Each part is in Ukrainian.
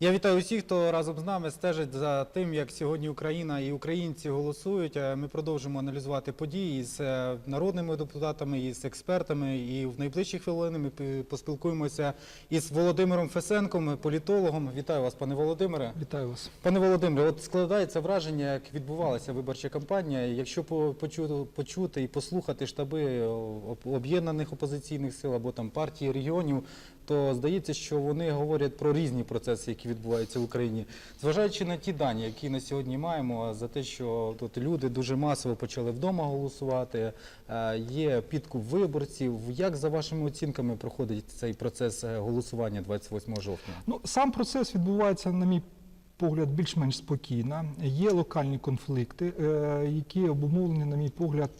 Я вітаю усіх, хто разом з нами стежить за тим, як сьогодні Україна і українці голосують. Е, Ми продовжимо аналізувати події з е, народними депутатами, і з експертами. І в найближчі хвилини ми поспілкуємося із Володимиром Фесенком, політологом. Вітаю вас, пане Володимире. Вітаю вас. Пане Володимире, от складається враження, як відбувалася виборча кампанія. Якщо по- почу- почути і послухати штаби о, об'єднаних опозиційних сил або там партії регіонів, то здається, що вони говорять про різні процеси, які відбуваються в Україні. Зважаючи на ті дані, які на сьогодні маємо, за те, що тут люди дуже масово почали вдома голосувати, е, є підкуп виборців. Як за вашими оцінками проходить цей процес е, голосування 28 жовтня? Ну, сам процес відбувається, на мій погляд, більш-менш спокійно. Є локальні конфлікти, е, які обумовлені, на мій погляд,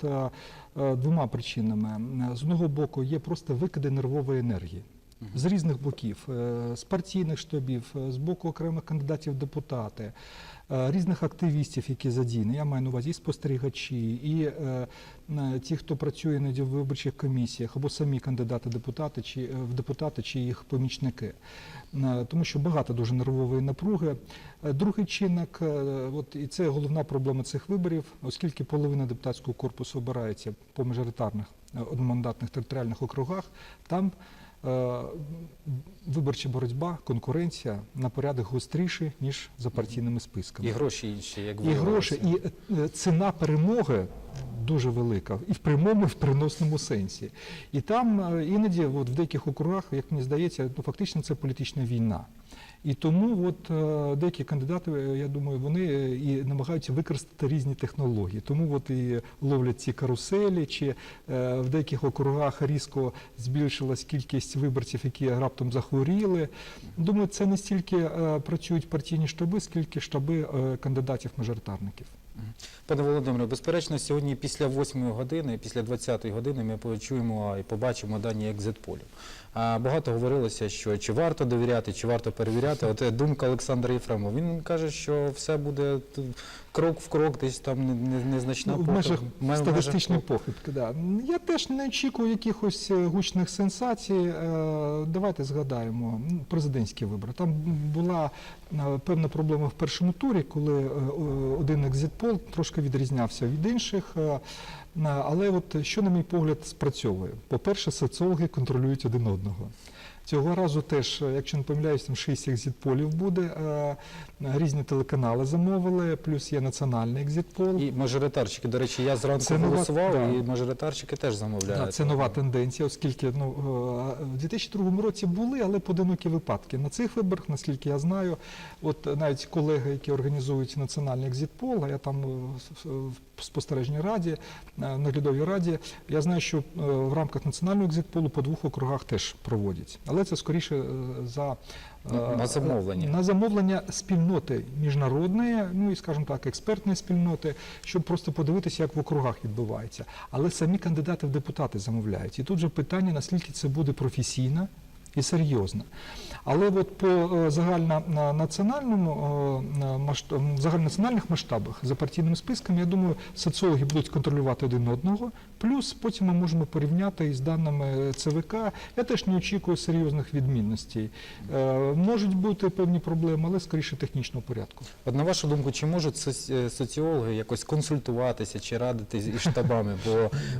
двома причинами. З одного боку, є просто викиди нервової енергії. З різних боків, е, з партійних штабів, е, з боку окремих кандидатів в депутати, е, різних активістів, які задіяні. Я маю на увазі і спостерігачі, і ті, хто працює в виборчих комісіях, або самі кандидати депутати чи в депутати, чи їх помічники. Тому що багато дуже нервової напруги. Другий чинник, от і це головна проблема цих виборів, оскільки половина депутатського корпусу обирається по мажоритарних одномандатних територіальних округах, там виборча боротьба, конкуренція на порядок гостріші, ніж за партійними списками. І гроші інші, як І гроші, і е, ціна перемоги дуже велика, і в прямому, і в приносному сенсі. І там е, іноді, от в деяких округах, як мені здається, ну фактично це політична війна. І тому от е, деякі кандидати, е, я думаю, вони е, і намагаються використати різні технології. Тому от і ловлять ці каруселі, чи в деяких округах різко збільшилась кількість виборців, які раптом захворіли. Думаю, це не стільки працюють партійні штаби, скільки штаби кандидатів-мажоритарників. Пане Володимире, безперечно, сьогодні після 8 години, після 20 години ми почуємо і побачимо дані екзитполів. Багато говорилося, що чи варто довіряти, чи варто перевіряти. От думка Олександра Єфремова. Він каже, що все буде крок в крок, десь там не- не- незначна Ну, в межах межах статистичної похибки. похибки. Да. Я теж не очікую якихось е, гучних сенсацій. Е, Давайте згадаємо президентські вибори. Там була е, певна проблема в першому турі, коли один екзитпол трошки відрізнявся від інших. Е, Але от що, на мій погляд, спрацьовує? По-перше, соціологи контролюють один одного. Цього разу теж, е, якщо не помиляюсь, там 6 екзитполів буде. е, Різні телеканали замовили, плюс є національний екзитпол. І мажоритарчики, до речі, я зранку Це нова- голосував, да. і мажоритарчики теж замовляють. Да, це нова тенденція, оскільки ну, е, в 2002 році були, але поодинокі випадки. На цих виборах, наскільки я знаю, от навіть колеги, які організують національний екзитпол, а я там е, в спостережній раді, е, наглядовій раді, я знаю, що е, в рамках національного екзитполу по двох округах теж проводять. Але це скоріше е, за е, На замовлення. на замовлення спільноти міжнародної, ну і скажімо так, експертної спільноти, щоб просто подивитися, як в округах відбувається. Але самі кандидати в депутати замовляють. І тут же питання, наскільки це буде професійно і серйозно. Але от по е, загально на національному е, на загальнонаціональних масштабах за партійними списками, я думаю, соціологи будуть контролювати один одного. Плюс потім ми можемо порівняти із даними ЦВК. Я теж не очікую серйозних відмінностей. Е, Можуть бути певні проблеми, але скоріше технічного порядку. От на вашу думку, чи можуть соціологи якось консультуватися чи радити із штабами?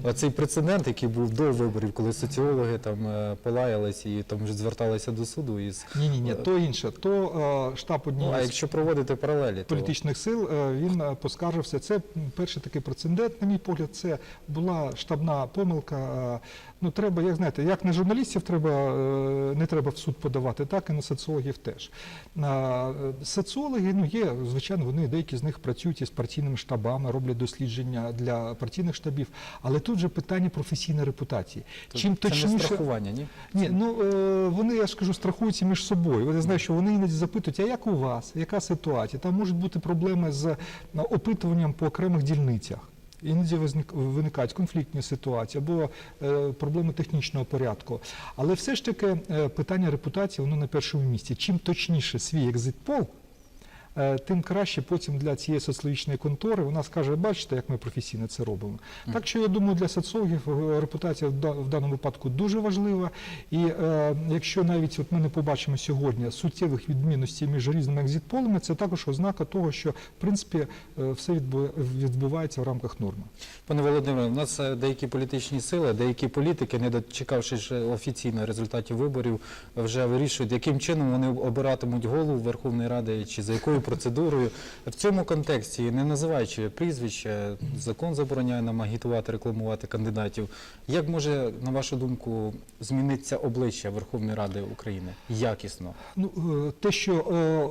Бо цей прецедент, який був до виборів, коли соціологи там полаялись і там вже зверталися до суду із Ні, ні, ні, то інше. То е, штаб ну, а якщо проводити паралелі, то політичних сил е, він е, поскаржився. Це перший такий прецедент, на мій погляд, це була штабна помилка. Ну, треба, як знаєте, як на журналістів треба, не треба в суд подавати, так і на соціологів теж. Соціологи, ну є, звичайно, вони деякі з них працюють із партійними штабами, роблять дослідження для партійних штабів, але тут же питання професійної репутації. то Чим це не страхування, ні? ні, ну вони, я ж кажу, страхуються між собою. Я знаю, що вони іноді запитують, а як у вас, яка ситуація? Там можуть бути проблеми з опитуванням по окремих дільницях. Іноді виникають конфліктні ситуації або е, проблеми технічного порядку. Але все ж таки е, питання репутації воно на першому місці. Чим точніше свій екзитпол, е, тим краще потім для цієї соціологічної контори вона скаже, бачите, як ми професійно це робимо. Так що я думаю, для соціологів е, репутація в даному випадку дуже важлива. І е, якщо навіть от ми не побачимо сьогодні суттєвих відмінностей між різними екзитполами, це також ознака того, що в принципі е, все відбу- відбувається в рамках норми. Пане Володимире, у нас е, деякі політичні сили, деякі політики, не дочекавшись е, офіційно результатів виборів, вже вирішують, яким чином вони обиратимуть голову Верховної Ради чи за якою процедурою. В цьому контексті, не називаючи прізвище, закон забороняє нам агітувати, рекламувати кандидатів. Як може, на вашу думку, змінитися обличчя Верховної Ради України якісно? Ну, е, те, що е,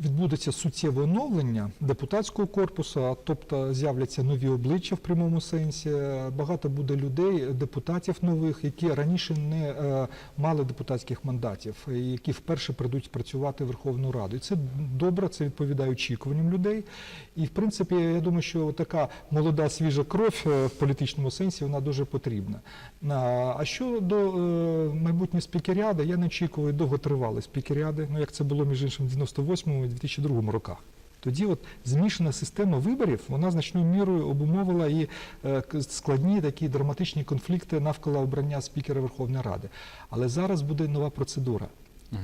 відбудеться суттєве оновлення депутатського корпусу, тобто з'являться нові обличчя в прямому сенсі. Багато буде людей, депутатів нових, які раніше не е, мали депутатських мандатів, які вперше прийдуть працювати в Верховну Раду. І це добре, це відповідає очікуванням людей. І в принципі, я думаю, що така молода свіжа кров е, в політичному сенсі вона дуже потрібна. А щодо е, майбутнього спікеріади, я не очікую довготривалої спікеріади, ну як це було між іншим в 98 і 2002 роках. Тоді от змішана система виборів вона значною мірою обумовила і е, складні такі драматичні конфлікти навколо обрання спікера Верховної Ради. Але зараз буде нова процедура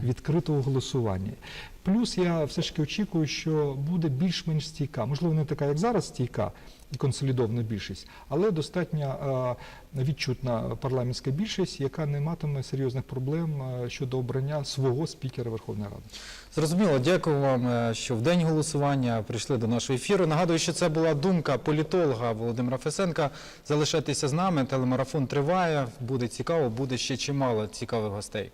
відкритого голосування. Плюс я все ж таки очікую, що буде більш-менш стійка. Можливо, не така, як зараз стійка і консолідована більшість, але достатньо відчутна парламентська більшість, яка не матиме серйозних проблем щодо обрання свого спікера Верховної Ради. Зрозуміло, дякую вам, е, що в день голосування прийшли до нашого ефіру. Нагадую, що це була думка політолога Володимира Фесенка. Залишайтеся з нами. Телемарафон триває. Буде цікаво, буде ще чимало цікавих гостей.